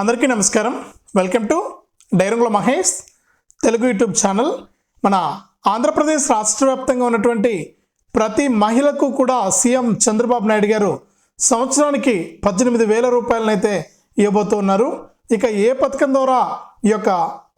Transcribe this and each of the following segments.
అందరికీ నమస్కారం. Welcome to Dairangula Mahesh Telugu YouTube channel మన ఆంధ్రప్రదేశ్ రాష్ట్ర వ్యాప్తంగా ఉన్నటువంటి ప్రతి మహిళకు కూడా సీఎం చంద్రబాబు నాయుడు గారు సంవత్సరానికి పద్దెనిమిది వేల రూపాయలనైతే ఇవ్వబోతున్నారు ఇక ఏ పథకం ద్వారా ఈ యొక్క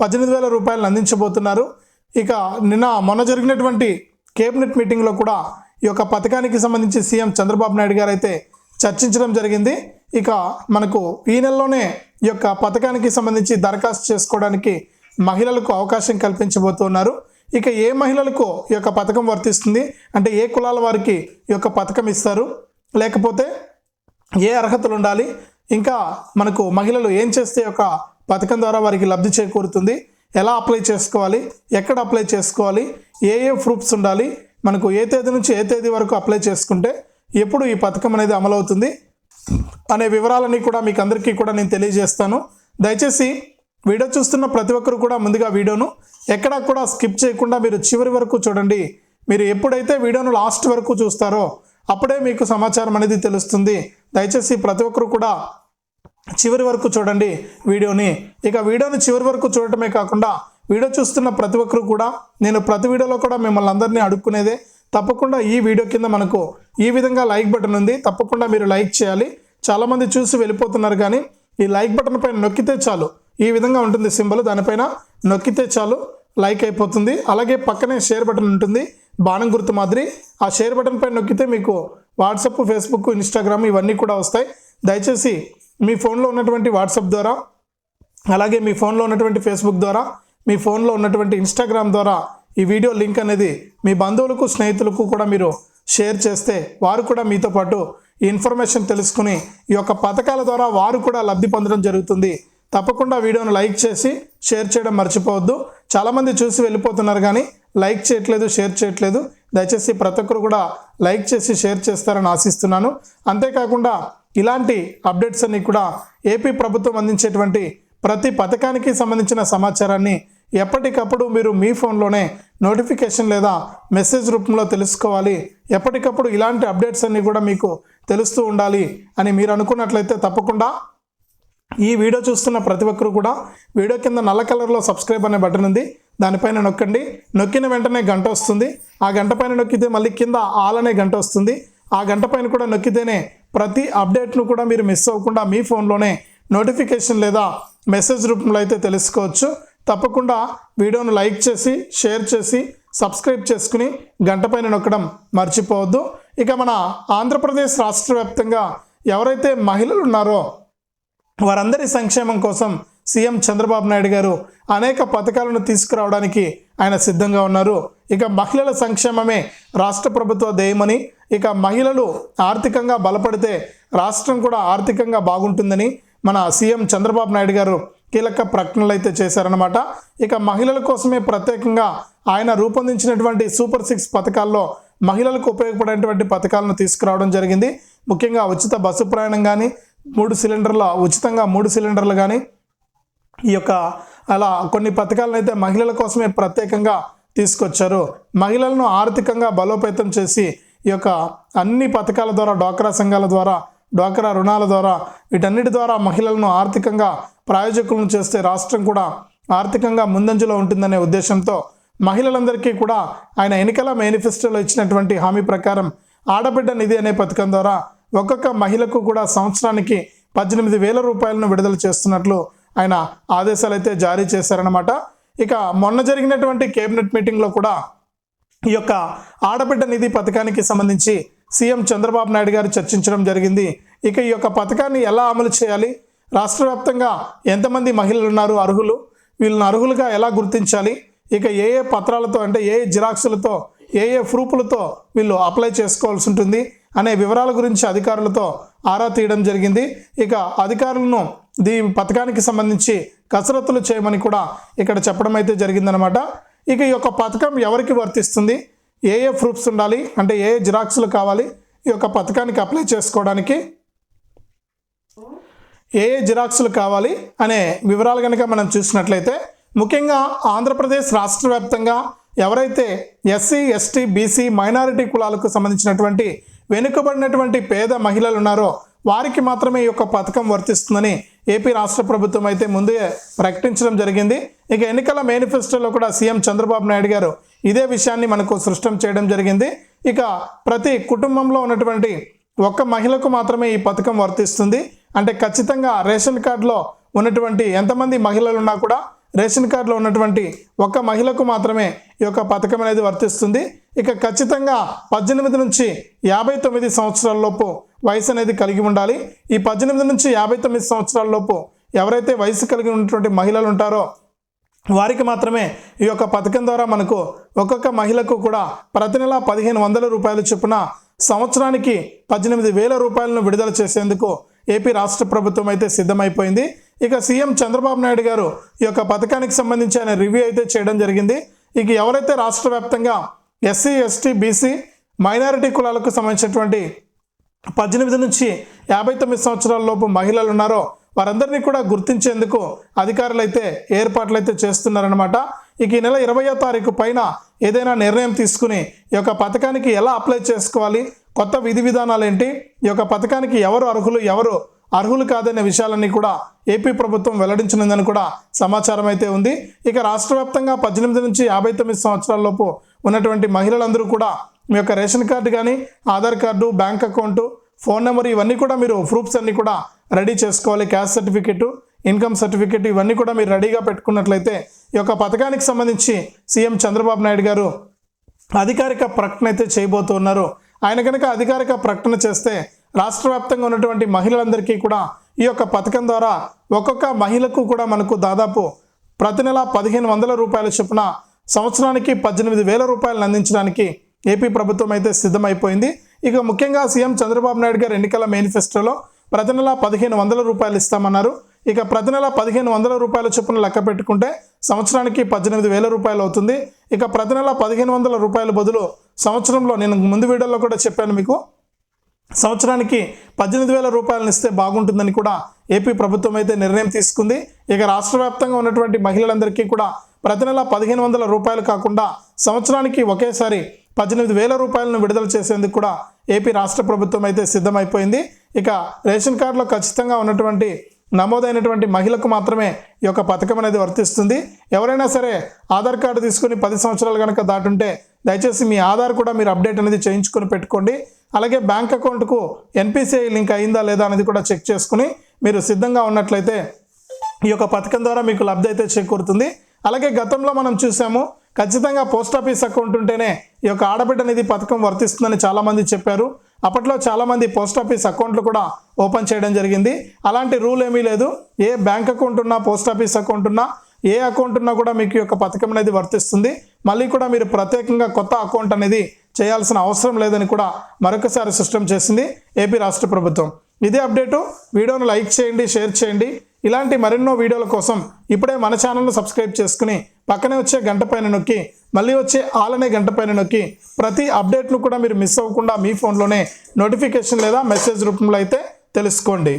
పద్దెనిమిది వేల రూపాయలను అందించబోతున్నారు? ఇక నిన్న మొన్న జరిగినటువంటి కేబినెట్ మీటింగ్లో కూడా ఈ యొక్క పథకానికి సంబంధించి సీఎం చంద్రబాబు నాయుడు గారు అయితే చర్చించడం జరిగింది. ఇక మనకు ఈ నెలలోనే ఈ యొక్క పథకానికి సంబంధించి దరఖాస్తు చేసుకోవడానికి మహిళలకు అవకాశం కల్పించబోతున్నారు. ఇక ఏ మహిళలకు ఈ యొక్క పథకం వర్తిస్తుంది? అంటే ఏ కులాల వారికి ఈ యొక్క పథకం ఇస్తారు? లేకపోతే ఏ అర్హతలు ఉండాలి? ఇంకా మనకు మహిళలు ఏం చేస్తే ఒక యొక్క పథకం ద్వారా వారికి లబ్ధి చేకూరుతుంది? ఎలా అప్లై చేసుకోవాలి? ఎక్కడ అప్లై చేసుకోవాలి? ఏ ఏ ప్రూఫ్స్ ఉండాలి? మనకు ఏ తేదీ నుంచి ఏ తేదీ వరకు అప్లై చేసుకుంటే ఎప్పుడు ఈ పథకం అనేది అమలవుతుంది? అనే వివరాలని కూడా మీకు అందరికీ కూడా నేను తెలియజేస్తాను. దయచేసి వీడియో చూస్తున్న ప్రతి ఒక్కరు కూడా ముందుగా వీడియోను ఎక్కడా కూడా స్కిప్ చేయకుండా మీరు చివరి వరకు చూడండి. మీరు ఎప్పుడైతే వీడియోను లాస్ట్ వరకు చూస్తారో అప్పుడే మీకు సమాచారం అనేది తెలుస్తుంది. దయచేసి ప్రతి ఒక్కరు కూడా చివరి వరకు చూడండి వీడియోని. ఇక వీడియోని చివరి వరకు చూడటమే కాకుండా వీడియో చూస్తున్న ప్రతి ఒక్కరు కూడా నేను ప్రతి వీడియోలో కూడా మిమ్మల్ని అందరినీ అడుక్కునేదే. తప్పకుండా ఈ వీడియో కింద మనకు ఈ విధంగా లైక్ బటన్ ఉంది. తప్పకుండా మీరు లైక్ చేయాలి. చాలామంది చూసి వెళ్ళిపోతున్నారు కానీ ఈ లైక్ బటన్ పైన నొక్కితే చాలు. ఈ విధంగా ఉంటుంది సింబల్. దానిపైన నొక్కితే చాలు లైక్ అయిపోతుంది. అలాగే పక్కనే షేర్ బటన్ ఉంటుంది బాణం గుర్తు మాదిరి. ఆ షేర్ బటన్ పైన నొక్కితే మీకు వాట్సప్ ఫేస్బుక్ ఇన్స్టాగ్రామ్ ఇవన్నీ కూడా వస్తాయి. దయచేసి మీ ఫోన్లో ఉన్నటువంటి వాట్సాప్ ద్వారా అలాగే మీ ఫోన్లో ఉన్నటువంటి ఫేస్బుక్ ద్వారా మీ ఫోన్లో ఉన్నటువంటి ఇన్స్టాగ్రామ్ ద్వారా ఈ వీడియో లింక్ అనేది మీ బంధువులకు స్నేహితులకు కూడా మీరు షేర్ చేస్తే వారు కూడా మీతో పాటు ఇన్ఫర్మేషన్ తెలుసుకుని ఈ యొక్క పథకాల ద్వారా వారు కూడా లబ్ధి పొందడం జరుగుతుంది. తప్పకుండా వీడియోను లైక్ చేసి షేర్ చేయడం మర్చిపోవద్దు. చాలామంది చూసి వెళ్ళిపోతున్నారు కానీ లైక్ చేయట్లేదు షేర్ చేయట్లేదు. దయచేసి ప్రతి ఒక్కరు కూడా లైక్ చేసి షేర్ చేస్తారని ఆశిస్తున్నాను. అంతేకాకుండా ఇలాంటి అప్డేట్స్ అన్ని కూడా ఏపీ ప్రభుత్వం అందించేటువంటి ప్రతి పథకానికి సంబంధించిన సమాచారాన్ని ఎప్పటికప్పుడు మీరు మీ ఫోన్లోనే నోటిఫికేషన్ లేదా మెసేజ్ రూపంలో తెలుసుకోవాలి. ఎప్పటికప్పుడు ఇలాంటి అప్డేట్స్ అన్నీ కూడా మీకు తెలుస్తూ ఉండాలి అని మీరు అనుకున్నట్లయితే తప్పకుండా ఈ వీడియో చూస్తున్న ప్రతి ఒక్కరు కూడా వీడియో కింద నల్ల కలర్లో సబ్స్క్రైబ్ అనే బటన్ ఉంది. దానిపైన నొక్కండి. నొక్కిన వెంటనే గంట వస్తుంది. ఆ గంట పైన నొక్కితే మళ్ళీ కింద ఆల్ అనే గంట వస్తుంది. ఆ గంట పైన కూడా నొక్కితేనే ప్రతి అప్డేట్ను కూడా మీరు మిస్ అవ్వకుండా మీ ఫోన్లోనే నోటిఫికేషన్ లేదా మెసేజ్ రూపంలో అయితే తెలుసుకోవచ్చు. తప్పకుండా వీడియోను లైక్ చేసి షేర్ చేసి సబ్స్క్రైబ్ చేసుకుని గంట పైన నొక్కడం మర్చిపోవద్దు. ఇక మన ఆంధ్రప్రదేశ్ రాష్ట్ర వ్యాప్తంగా ఎవరైతే మహిళలు ఉన్నారో వారందరి సంక్షేమం కోసం సీఎం చంద్రబాబు నాయుడు గారు అనేక పథకాలను తీసుకురావడానికి ఆయన సిద్ధంగా ఉన్నారు. ఇక మహిళల సంక్షేమమే రాష్ట్ర ప్రభుత్వ ధ్యేయమని ఇక మహిళలు ఆర్థికంగా బలపడితే రాష్ట్రం కూడా ఆర్థికంగా బాగుంటుందని మన సీఎం చంద్రబాబు నాయుడు గారు కీలక ప్రకటనలు అయితే చేశారనమాట ఇక మహిళల కోసమే ప్రత్యేకంగా ఆయన రూపొందించినటువంటి సూపర్ సిక్స్ పథకాల్లో మహిళలకు ఉపయోగపడేటువంటి పథకాలను తీసుకురావడం జరిగింది. ముఖ్యంగా ఉచిత బస్సు ప్రయాణం కానీ మూడు సిలిండర్ల ఉచితంగా మూడు సిలిండర్లు కానీ ఈ యొక్క అలా కొన్ని పథకాలను అయితే మహిళల కోసమే ప్రత్యేకంగా తీసుకొచ్చారు. మహిళలను ఆర్థికంగా బలోపేతం చేసి ఈ యొక్క అన్ని పథకాల ద్వారా డ్వాక్రా సంఘాల ద్వారా డ్వాక్రా రుణాల ద్వారా వీటన్నిటి ద్వారా మహిళలను ఆర్థికంగా ప్రాయోజకులను చేస్తే రాష్ట్రం కూడా ఆర్థికంగా ముందంజలో ఉంటుందనే ఉద్దేశంతో మహిళలందరికీ కూడా ఆయన ఎన్నికల మేనిఫెస్టోలో ఇచ్చినటువంటి హామీ ప్రకారం ఆడబిడ్డ నిధి అనే పథకం ద్వారా ఒక్కొక్క మహిళకు కూడా సంవత్సరానికి పద్దెనిమిది వేల రూపాయలను విడుదల చేస్తున్నట్లు ఆయన ఆదేశాలు అయితే జారీ చేశారనమాట ఇక మొన్న జరిగినటువంటి కేబినెట్ మీటింగ్లో కూడా ఈ యొక్క ఆడబిడ్డ నిధి పథకానికి సంబంధించి సీఎం చంద్రబాబు నాయుడు గారు చర్చించడం జరిగింది. ఇక ఈ యొక్క పథకాన్ని ఎలా అమలు చేయాలి? రాష్ట్ర వ్యాప్తంగా ఎంతమంది మహిళలు ఉన్నారు? అర్హులు? వీళ్ళని అర్హులుగా ఎలా గుర్తించాలి? ఇక ఏ ఏ పత్రాలతో అంటే ఏ ఏ జిరాక్సులతో ఏ ఏ ప్రూఫ్లతో వీళ్ళు అప్లై చేసుకోవాల్సి ఉంటుంది అనే వివరాల గురించి అధికారులతో ఆరా తీయడం జరిగింది. ఇక అధికారులను దీ పథకానికి సంబంధించి కసరత్తులు చేయమని కూడా ఇక్కడ చెప్పడం అయితే జరిగిందనమాట ఇక ఈ యొక్క పథకం ఎవరికి వర్తిస్తుంది? ఏ ఏ ప్రూఫ్స్ ఉండాలి? అంటే ఏ ఏ జిరాక్స్లు కావాలి? ఈ యొక్క పథకానికి అప్లై చేసుకోవడానికి ఏ ఏ జిరాక్స్లు కావాలి అనే వివరాలు కనుక మనం చూసినట్లయితే ముఖ్యంగా ఆంధ్రప్రదేశ్ రాష్ట్ర వ్యాప్తంగా ఎవరైతే ఎస్సీ ఎస్టీ బీసీ మైనారిటీ కులాలకు సంబంధించినటువంటి వెనుకబడినటువంటి పేద మహిళలు ఉన్నారో వారికి మాత్రమే ఈ యొక్క పథకం వర్తిస్తుందని ఏపీ రాష్ట్ర ప్రభుత్వం అయితే ముందే ప్రకటించడం జరిగింది. ఇక ఎన్నికల మేనిఫెస్టోలో కూడా సీఎం చంద్రబాబు నాయుడు గారు ఇదే విషయాన్ని మనకు సృష్టం చేయడం జరిగింది. ఇక ప్రతి కుటుంబంలో ఉన్నటువంటి ఒక్క మహిళకు మాత్రమే ఈ పథకం వర్తిస్తుంది. అంటే ఖచ్చితంగా రేషన్ కార్డులో ఉన్నటువంటి ఎంతమంది మహిళలు ఉన్నా కూడా రేషన్ కార్డులో ఉన్నటువంటి ఒక్క మహిళకు మాత్రమే ఈ యొక్క పథకం అనేది వర్తిస్తుంది. ఇక ఖచ్చితంగా పద్దెనిమిది నుంచి యాభై తొమ్మిది సంవత్సరాలలోపు వయసు అనేది కలిగి ఉండాలి. ఈ పద్దెనిమిది నుంచి యాభై తొమ్మిది సంవత్సరాలలోపు ఎవరైతే వయసు కలిగి ఉన్నటువంటి మహిళలు ఉంటారో వారికి మాత్రమే ఈ యొక్క పథకం ద్వారా మనకు ఒక్కొక్క మహిళకు కూడా ప్రతి నెల పదిహేను వందల రూపాయల చొప్పున సంవత్సరానికి పద్దెనిమిది వేల రూపాయలను విడుదల చేసేందుకు ఏపీ రాష్ట్ర ప్రభుత్వం అయితే సిద్ధమైపోయింది. ఇక సీఎం చంద్రబాబు నాయుడు గారు ఈ యొక్క పథకానికి సంబంధించి ఆయన రివ్యూ అయితే చేయడం జరిగింది. ఇక ఎవరైతే రాష్ట్ర వ్యాప్తంగా ఎస్సీ ఎస్టీ బీసీ మైనారిటీ కులాలకు సంబంధించినటువంటి పద్దెనిమిది నుంచి యాభై తొమ్మిది సంవత్సరాల లోపు మహిళలు ఉన్నారో వారందరినీ కూడా గుర్తించేందుకు అధికారులు అయితే ఏర్పాట్లు అయితే చేస్తున్నారనమాట ఇక ఈ నెల ఇరవయో తారీఖు పైన ఏదైనా నిర్ణయం తీసుకుని ఈ యొక్క పథకానికి ఎలా అప్లై చేసుకోవాలి? కొత్త విధి విధానాలు ఏంటి? ఈ యొక్క పథకానికి ఎవరు అర్హులు? ఎవరు అర్హులు కాదనే విషయాలన్నీ కూడా ఏపీ ప్రభుత్వం వెల్లడించనుందని కూడా సమాచారం అయితే ఉంది. ఇక రాష్ట్ర వ్యాప్తంగా పద్దెనిమిది నుంచి యాభై తొమ్మిది సంవత్సరాలలోపు ఉన్నటువంటి మహిళలందరూ కూడా మీ యొక్క రేషన్ కార్డు కానీ Aadhaar card bank account phone number ఇవన్నీ కూడా మీరు ప్రూఫ్స్ అన్నీ కూడా రెడీ చేసుకోవాలి. క్యాస్ట్ సర్టిఫికెట్ ఇన్కమ్ సర్టిఫికెట్ ఇవన్నీ కూడా మీరు రెడీగా పెట్టుకున్నట్లయితే ఈ యొక్క పథకానికి సంబంధించి సీఎం చంద్రబాబు నాయుడు గారు అధికారిక ప్రకటన అయితే చేయబోతున్నారు. ఆయన కనుక అధికారిక ప్రకటన చేస్తే రాష్ట్ర వ్యాప్తంగా ఉన్నటువంటి మహిళలందరికీ కూడా ఈ యొక్క పథకం ద్వారా ఒక్కొక్క మహిళకు కూడా మనకు దాదాపు ప్రతి నెల పదిహేను వందల రూపాయల చొప్పున సంవత్సరానికి పద్దెనిమిది వేల రూపాయలను అందించడానికి ఏపీ ప్రభుత్వం అయితే సిద్ధమైపోయింది. ఇక ముఖ్యంగా సీఎం చంద్రబాబు నాయుడు గారు ఎన్నికల మేనిఫెస్టోలో ప్రతి నెల పదిహేను వందల రూపాయలు ఇస్తామన్నారు. ఇక ప్రతి నెల పదిహేను వందల రూపాయల చొప్పున లెక్క పెట్టుకుంటే సంవత్సరానికి పద్దెనిమిది వేల రూపాయలు అవుతుంది. ఇక ప్రతి నెల పదిహేను వందల రూపాయల బదులు సంవత్సరంలో నేను ముందు వీడియోలో కూడా చెప్పాను మీకు. సంవత్సరానికి పద్దెనిమిది వేల రూపాయలను ఇస్తే బాగుంటుందని కూడా ఏపీ ప్రభుత్వం అయితే నిర్ణయం తీసుకుంది. ఇక రాష్ట్ర వ్యాప్తంగా ఉన్నటువంటి మహిళలందరికీ కూడా ప్రతి నెల పదిహేను వందల రూపాయలు కాకుండా సంవత్సరానికి ఒకేసారి పద్దెనిమిది వేల రూపాయలను విడుదల చేసేందుకు కూడా ఏపీ రాష్ట్ర ప్రభుత్వం అయితే సిద్ధమైపోయింది. ఇక రేషన్ కార్డులో ఖచ్చితంగా ఉన్నటువంటి నమోదైనటువంటి మహిళకు మాత్రమే ఈ యొక్క పథకం అనేది వర్తిస్తుంది. ఎవరైనా సరే ఆధార్ కార్డు తీసుకుని పది సంవత్సరాలు కనుక దాటుంటే దయచేసి మీ ఆధార్ కూడా మీరు అప్డేట్ అనేది చేయించుకొని పెట్టుకోండి. అలాగే బ్యాంక్ అకౌంట్కు ఎన్పిసిఐ లింక్ అయిందా లేదా అనేది కూడా చెక్ చేసుకుని మీరు సిద్ధంగా ఉన్నట్లయితే ఈ యొక్క పథకం ద్వారా మీకు లబ్ధి అయితే చేకూరుతుంది. అలాగే గతంలో మనం చూసాము ఖచ్చితంగా పోస్ట్ ఆఫీస్ అకౌంట్ ఉంటేనే ఈ యొక్క ఆడబిడ్డ నిధి పథకం వర్తిస్తుందని చాలామంది చెప్పారు. అప్పట్లో చాలామంది పోస్ట్ ఆఫీస్ అకౌంట్లు కూడా ఓపెన్ చేయడం జరిగింది. అలాంటి రూల్ ఏమీ లేదు. ఏ బ్యాంక్ అకౌంట్ ఉన్నా పోస్ట్ ఆఫీస్ అకౌంట్ ఉన్నా ఏ అకౌంట్ ఉన్నా కూడా మీకు ఈ యొక్క పథకం అనేది వర్తిస్తుంది. మళ్ళీ కూడా మీరు ప్రత్యేకంగా కొత్త అకౌంట్ అనేది చేయాల్సిన అవసరం లేదని కూడా మరొకసారి స్పష్టం చేసింది ఏపీ రాష్ట్ర ప్రభుత్వం. ఇదే అప్డేటు. వీడియోను లైక్ చేయండి షేర్ చేయండి. ఇలాంటి మరెన్నో వీడియోల కోసం ఇప్పుడే మన ఛానల్ను సబ్స్క్రైబ్ చేసుకుని పక్కనే వచ్చే గంట పైన నొక్కి మళ్ళీ వచ్చే ఆలనే గంట పైన నొక్కి ప్రతి అప్డేట్ను కూడా మీరు మిస్ అవ్వకుండా మీ ఫోన్లోనే నోటిఫికేషన్ లేదా మెసేజ్ రూపంలో అయితే తెలుసుకోండి.